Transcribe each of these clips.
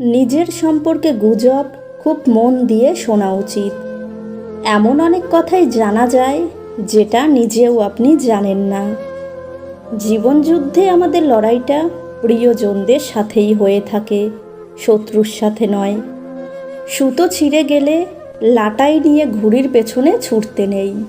নিজের সম্পর্কে গুজব খুব মন দিয়ে শোনা উচিত। এমন অনেক কথাই জানা যায় যেটা নিজেও আপনি জানেন না। জীবনযুদ্ধে আমাদের লড়াইটা প্রিয়জনদের সাথেই হয়ে থাকে, শত্রুর সাথে নয়। সুতো ছিঁড়ে গেলে লাটাই নিয়ে ঘুড়ির পেছনে ছুটতে নেই।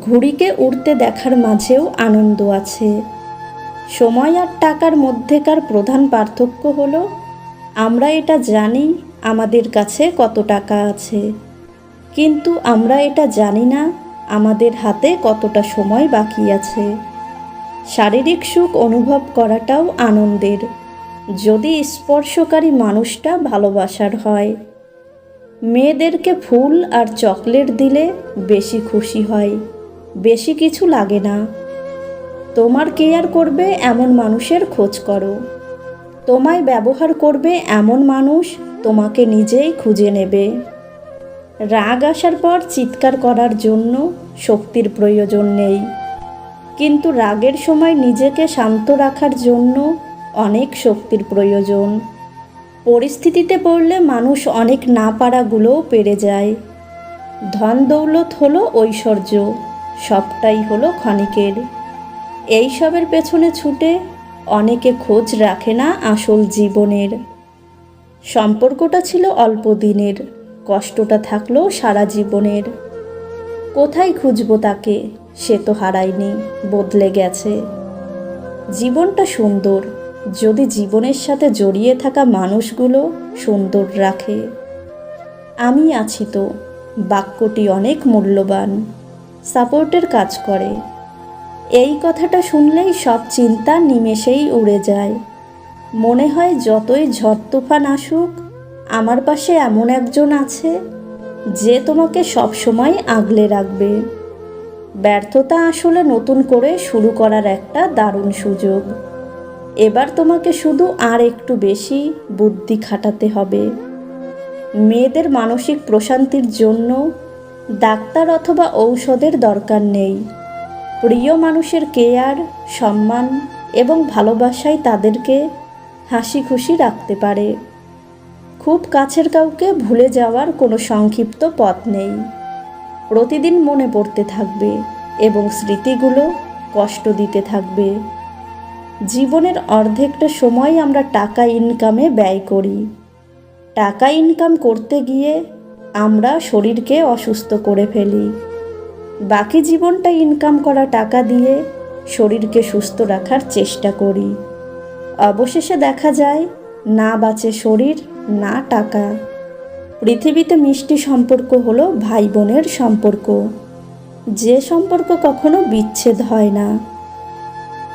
ঘুড়িকে উড়তে দেখার মাঝেও আনন্দ আছে। সময় আর টাকার মধ্যেকার প্রধান পার্থক্য হলো আমরা এটা জানি আমাদের কাছে কত টাকা আছে। কিন্তু আমরা এটা জানি না আমাদের হাতে কতটা সময় বাকি আছে। শারীরিক সুখ অনুভব করাটাও আনন্দের। যদি স্পর্শকারী মানুষটা ভালোবাসার হয়, মেয়েদেরকে ফুল আর চকলেট দিলে বেশি খুশি হয়, বেশি কিছু লাগে না। তোমার কেয়ার করবে এমন মানুষের খোঁজ করো। তোমায় ব্যবহার করবে এমন মানুষ তোমাকে নিজেই খুঁজে নেবে। রাগ আসার পর চিৎকার করার জন্য শক্তির প্রয়োজন নেই। কিন্তু রাগের সময় নিজেকে শান্ত রাখার জন্য অনেক শক্তির প্রয়োজন। পরিস্থিতিতে পড়লে মানুষ অনেক না পারাগুলোও পেরে যায়। ধন দৌলত হলো ঐশ্বর্য, সবটাই হলো ক্ষণিকের। এইসবের পেছনে ছুটে অনেকে খোঁজ রাখে না আসল জীবনের। সম্পর্কটা ছিল অল্প দিনের, কষ্টটা থাকল সারা জীবনের। কোথায় খুঁজবো তাকে? সে তো হারায়নি, বদলে গেছে। জীবনটা সুন্দর, যদি জীবনের সাথে জড়িয়ে থাকা মানুষগুলো সুন্দর রাখে। আমি আছি তো, বাক্যটি অনেক মূল্যবান, সাপোর্টের কাজ করে। এই কথাটা শুনলেই সব চিন্তা নিমেষেই উড়ে যায়। মনে হয় যতই ঝড় তুফান আসুক, আমার পাশে এমন একজন আছে যে তোমাকে সব সময় আগলে রাখবে। ব্যর্থতা আসলে নতুন করে শুরু করার একটা দারুণ সুযোগ। এবার তোমাকে শুধু আর একটু বেশি বুদ্ধি খাটাতে হবে। মেয়েদের মানসিক প্রশান্তির জন্য ডাক্তার অথবা ঔষধের দরকার নেই। প্রিয় মানুষের কেয়ার, সম্মান এবং ভালোবাসায় তাদেরকে হাসি খুশি রাখতে পারে। খুব কাছের কাউকে ভুলে যাওয়ার কোনো সংক্ষিপ্ত পথ নেই। প্রতিদিন মনে পড়তে থাকবে এবং স্মৃতিগুলো কষ্ট দিতে থাকবে। জীবনের অর্ধেকটা সময় আমরা টাকা ইনকামে ব্যয় করি। টাকা ইনকাম করতে গিয়ে আমরা শরীরকে অসুস্থ করে ফেলি। বাকি জীবনটা ইনকাম করা টাকা দিয়ে শরীরকে সুস্থ রাখার চেষ্টা করি। অবশেষে দেখা যায়, না বাঁচে শরীর, না টাকা। পৃথিবীতে মিষ্টি সম্পর্ক হলো ভাই বোনের সম্পর্ক। যে সম্পর্ক কখনো বিচ্ছেদ হয় না।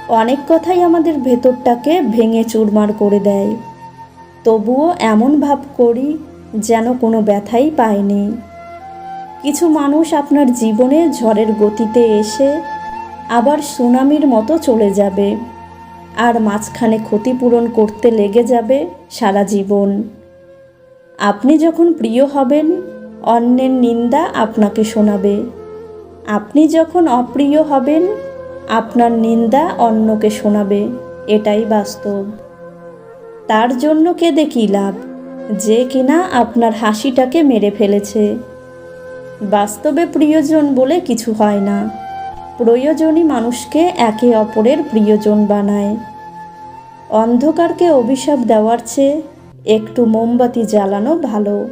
অনেক কথাই আমাদের ভেতরটাকে ভেঙে চুরমার করে দেয়। তবুও এমন ভাব করি যেন কোনো ব্যথাই পায়নি কিছু মানুষ আপনার জীবনে ঝড়ের গতিতে এসে আবার সুনামির মতো চলে যাবে আর মাঝখানে ক্ষতিপূরণ করতে লেগে যাবে সারা জীবন। আপনি যখন প্রিয় হবেন, অন্যের নিন্দা আপনাকে শোনাবে। আপনি যখন অপ্রিয় হবেন, আপনার নিন্দা অন্যকে শোনাবে। এটাই বাস্তব। তার জন্য কী লাভ? যে কিনা আপনার হাসিটাকে মেরে ফেলেছে। বাস্তবে প্রিয়জন বলে কিছু হয় না। প্রয়োজনই মানুষকে একে অপরের প্রিয়জন বানায়। অন্ধকারকে অভিশাপ দেওয়ার চেয়ে একটু মোমবাতি জ্বালানো ভালো।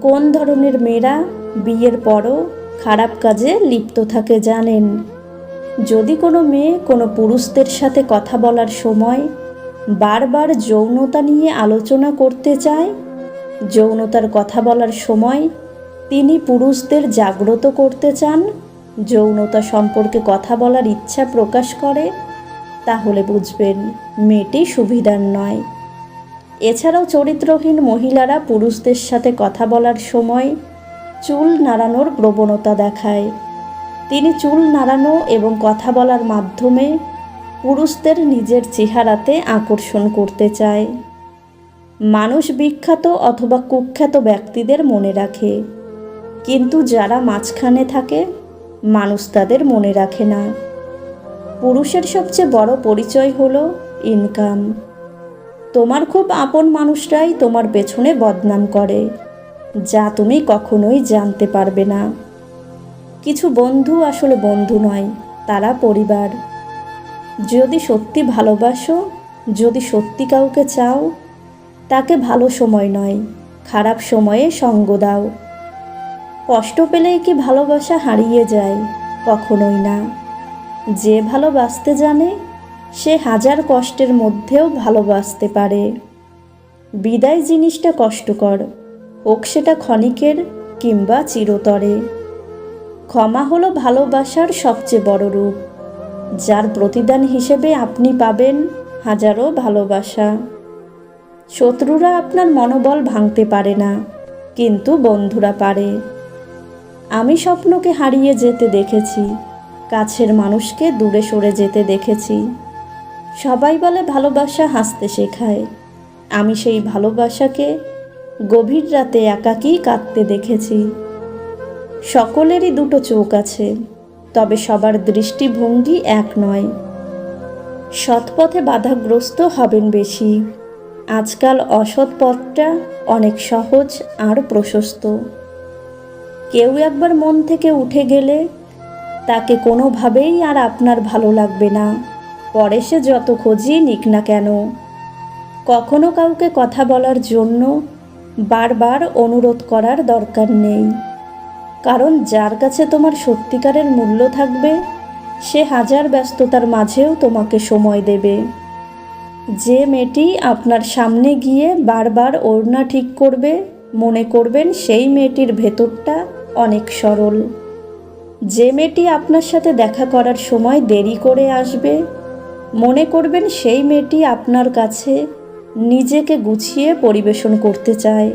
কোন ধরনের মেয়েরা বিয়ের পরও খারাপ কাজে লিপ্ত থাকে জানেন। যদি কোনো মেয়ে কোনো পুরুষদের সাথে কথা বলার সময় বারবার যৌনতা নিয়ে আলোচনা করতে চায়, যৌনতার কথা বলার সময় তিনি পুরুষদের জাগ্রত করতে চান, যৌনতা সম্পর্কে কথা বলার ইচ্ছা প্রকাশ করে, তাহলে বুঝবেন মেয়েটি সুবিধার নয়। এছাড়াও চরিত্রহীন মহিলারা পুরুষদের সাথে কথা বলার সময় চুল নাড়ানোর প্রবণতা দেখায়। তিনি চুল নাড়ানো এবং কথা বলার মাধ্যমে পুরুষদের নিজের চেহারাতে আকর্ষণ করতে চায়। মানুষ বিখ্যাত অথবা কুখ্যাত ব্যক্তিদের মনে রাখে। কিন্তু যারা মাঝখানে থাকে, মানুষ তাদের মনে রাখে না। পুরুষের সবচেয়ে বড় পরিচয় হলো ইনকাম। তোমার খুব আপন মানুষরাই তোমার পেছনে বদনাম করে, যা তুমি কখনোই জানতে পারবে না। কিছু বন্ধু আসলে বন্ধু নয়, তারা পরিবার। যদি সত্যি ভালোবাসো, যদি সত্যি কাউকে চাও, তাকে ভালো সময় নয়, খারাপ সময়ে সঙ্গ দাও। কষ্ট পেলেই কি ভালোবাসা হারিয়ে যায়? কখনোই না। যে ভালোবাসতে জানে, সে হাজার কষ্টের মধ্যেও ভালোবাসতে পারে। বিদায় জিনিসটা কষ্টকর, হোক সেটা ক্ষণিকের কিংবা চিরতরে। ক্ষমা হলো ভালোবাসার সবচেয়ে বড় রূপ, যার প্রতিদান হিসেবে আপনি পাবেন হাজারো ভালোবাসা। শত্রুরা আপনার মনোবল ভাঙতে পারে না, কিন্তু বন্ধুরা পারে। আমি স্বপ্নকে হারিয়ে যেতে দেখেছি। কাছের মানুষকে দূরে সরে যেতে দেখেছি। সবাই বলে ভালোবাসা হাসতে শেখায়। আমি সেই ভালোবাসাকে গভীর রাতে একাকী কাঁদতে দেখেছি। সকলেরই দুটো চোখ আছে, তবে সবার দৃষ্টিভঙ্গি এক নয়। সৎপথে বাধাগ্রস্ত হবেন বেশি। আজকাল অসৎ পথটা অনেক সহজ আর প্রশস্ত। কেউ একবার মন থেকে উঠে গেলে তাকে কোনোভাবেই আর আপনার ভালো লাগবে না। পরে সে যত খোঁজই নিক না কেন, কখনো কাউকে কথা বলার জন্য বারবার অনুরোধ করার দরকার নেই। কারণ যার কাছে তোমার সত্যিকারের মূল্য থাকবে, সে হাজার ব্যস্ততার মাঝেও তোমাকে সময় দেবে। যে মেয়েটি আপনার সামনে গিয়ে বারবার ওড়না ঠিক করবে মনে করবেন সেই মেয়েটির ভেতরটা অনেক সরল। যে মেয়েটি আপনার সাথে দেখা করার সময় দেরি করে আসবে, মনে করবেন সেই মেয়েটি আপনার কাছে নিজেকে গুছিয়ে পরিবেশন করতে চায়।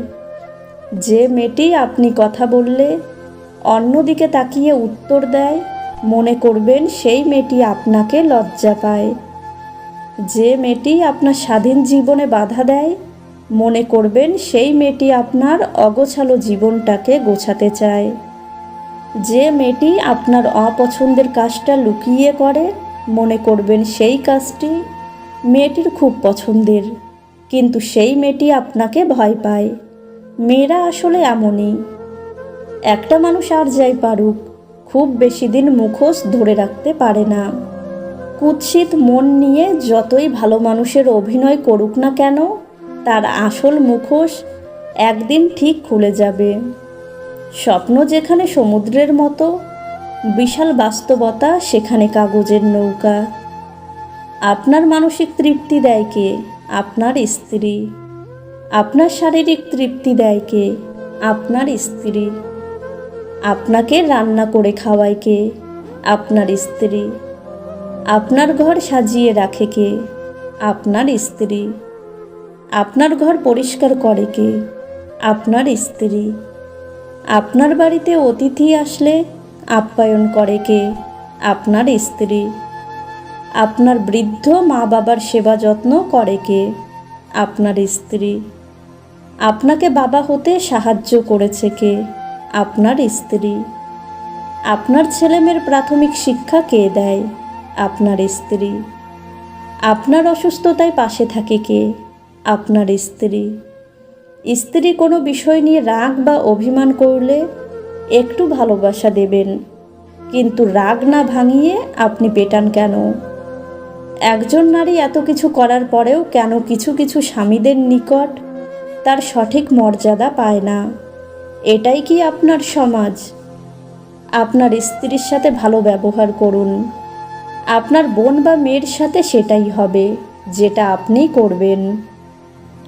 যে মেয়েটি আপনি কথা বললে, অন্যদিকে তাকিয়ে উত্তর দেয়, মনে করবেন সেই মেয়েটি আপনাকে লজ্জা পায়। যে মেয়েটি আপনার স্বাধীন জীবনে বাধা দেয় মনে করবেন সেই মেয়েটি আপনার অগোছালো জীবনটাকে গোছাতে চায়। যে মেয়েটি আপনার অপছন্দের কাজটা লুকিয়ে করে, মনে করবেন সেই কাজটি মেয়েটির খুব পছন্দের। কিন্তু সেই মেয়েটি আপনাকে ভয় পায়। মেয়েরা আসলে এমনই। একটা মানুষ আর যাই পারুক, খুব বেশি দিন মুখোশ ধরে রাখতে পারে না। কুৎসিত মন নিয়ে যতই ভালো মানুষের অভিনয় করুক না কেন তার আসল মুখোশ একদিন ঠিক খুলে যাবে। স্বপ্ন যেখানে সমুদ্রের মতো, বিশাল বাস্তবতা সেখানে কাগজের নৌকা। আপনার মানসিক তৃপ্তি দেয় কে? আপনার স্ত্রী। আপনার শারীরিক তৃপ্তি দেয় কে? আপনার স্ত্রী। আপনাকে রান্না করে খাওয়ায় কে? আপনার স্ত্রী। আপনার ঘর সাজিয়ে রাখে কে? আপনার স্ত্রী। আপনার ঘর পরিষ্কার করে কে? আপনার স্ত্রী। আপনার বাড়িতে অতিথি আসলে আপ্যায়ন করে কে? আপনার স্ত্রী। আপনার বৃদ্ধ মা বাবার সেবা যত্ন করে কে? আপনার স্ত্রী। আপনাকে বাবা হতে সাহায্য করেছে কে? আপনার স্ত্রী। আপনার ছেলেমেয়ের প্রাথমিক শিক্ষা কে দেয়? আপনার স্ত্রী। আপনার অসুস্থতায় পাশে থাকে কে? আপনার স্ত্রী। স্ত্রী কোনো বিষয় নিয়ে রাগ বা অভিমান করলে একটু ভালোবাসা দেবেন। কিন্তু রাগ না ভাঙিয়ে আপনি পেটান কেন? একজন নারী এত কিছু করার পরেও কেন কিছু কিছু স্বামীদের নিকট তার সঠিক মর্যাদা পায় না? এটাই কি আপনার সমাজ? আপনার স্ত্রীর সাথে ভালো ব্যবহার করুন। আপনার বোন বা মেয়ের সাথে সেটাই হবে, যেটা আপনি করবেন।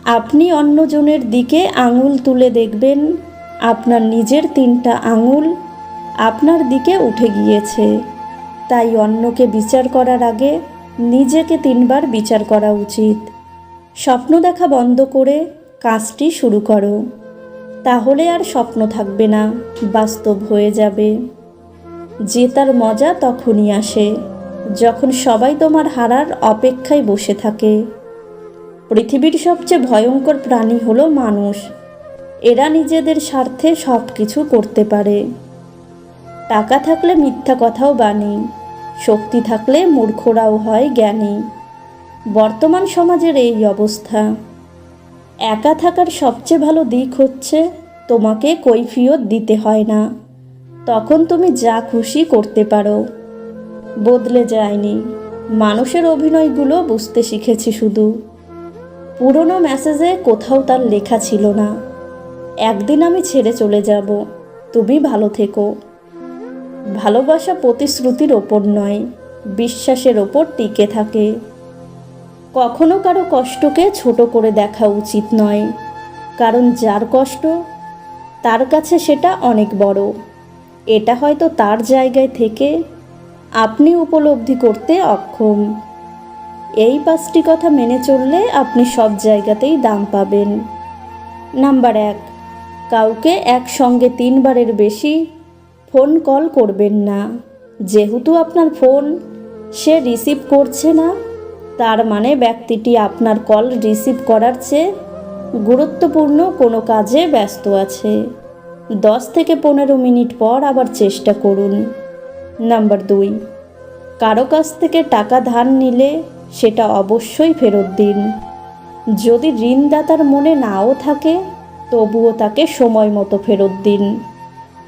আপনি অন্যজনের দিকে আঙুল তুলে দেখবেন। আপনার নিজের তিনটা আঙুল আপনার দিকে উঠে গিয়েছে। তাই অন্যকে বিচার করার আগে নিজেকে তিনবার বিচার করা উচিত। স্বপ্ন দেখা বন্ধ করে কাজটি শুরু করো। তাহলে আর স্বপ্ন থাকবে না, বাস্তব হয়ে যাবে। জেতার মজা তখনই আসে, যখন সবাই তোমার হারার অপেক্ষায় বসে থাকে। পৃথিবীর সবচেয়ে ভয়ঙ্কর প্রাণী হলো মানুষ। এরা নিজেদের স্বার্থে সব কিছু করতে পারে। টাকা থাকলে মিথ্যা কথাও বাণী, শক্তি থাকলে মূর্খরাও হয় জ্ঞানী। বর্তমান সমাজের এই অবস্থা। একা থাকার সবচেয়ে ভালো দিক হচ্ছে তোমাকে কৈফিয়ত দিতে হয় না। তখন তুমি যা খুশি করতে পারো। বদলে যায়নি। মানুষের অভিনয়গুলো বুঝতে শিখেছি শুধু। পুরনো মেসেজে কোথাও তার লেখা ছিল না। একদিন আমি ছেড়ে চলে যাব। তুমি ভালো থেকো। ভালোবাসা প্রতিশ্রুতির ওপর নয়, বিশ্বাসের ওপর টিকে থাকে। কখনো কারও কষ্টকে ছোট করে দেখা উচিত নয়, কারণ যার কষ্ট, তার কাছে সেটা অনেক বড়। এটা হয়তো তার জায়গায় থেকে আপনি উপলব্ধি করতে অক্ষম। এই পাঁচটি কথা মেনে চললে আপনি সব জায়গাতেই দাম পাবেন। নাম্বার এক, কাউকে একসঙ্গে তিনবারের বেশি ফোন কল করবেন না। যেহেতু আপনার ফোন সে রিসিভ করছে না, তার মানে ব্যক্তিটি আপনার কল রিসিভ করার চেয়ে গুরুত্বপূর্ণ কোনো কাজে ব্যস্ত আছে। দশ থেকে পনেরো মিনিট পর আবার চেষ্টা করুন। নাম্বার দুই, কারও কাছ থেকে টাকা ধার নিলে সেটা অবশ্যই ফেরত দিন। যদি ঋণদাতার মনে নাও থাকে, তবুও তাকে সময় মতো ফেরত দিন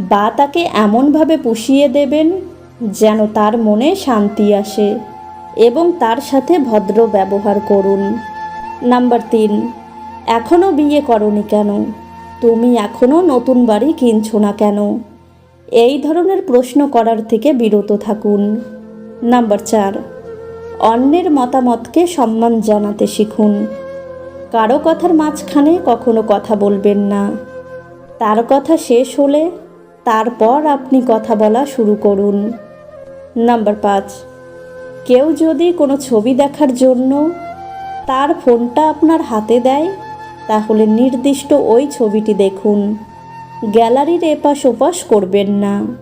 বা তাকে এমনভাবে পুষিয়ে দেবেন যেন তার মনে শান্তি আসে এবং তার সাথে ভদ্র ব্যবহার করুন। নাম্বার তিন এখনও বিয়ে করনি কেন? তুমি এখনও নতুন বাড়ি কিনছো না কেন? এই ধরনের প্রশ্ন করার থেকে বিরত থাকুন। নাম্বার চার অন্যের মতামতকে সম্মান জানাতে শিখুন। কারও কথার মাঝখানে কখনো কথা বলবেন না। তার কথা শেষ হলে তারপর আপনি কথা বলা শুরু করুন। নাম্বার পাঁচ, কেউ যদি কোনো ছবি দেখার জন্য তার ফোনটা আপনার হাতে দেয়, তাহলে নির্দিষ্ট ওই ছবিটি দেখুন। গ্যালারির এপাশ ওপাশ করবেন না।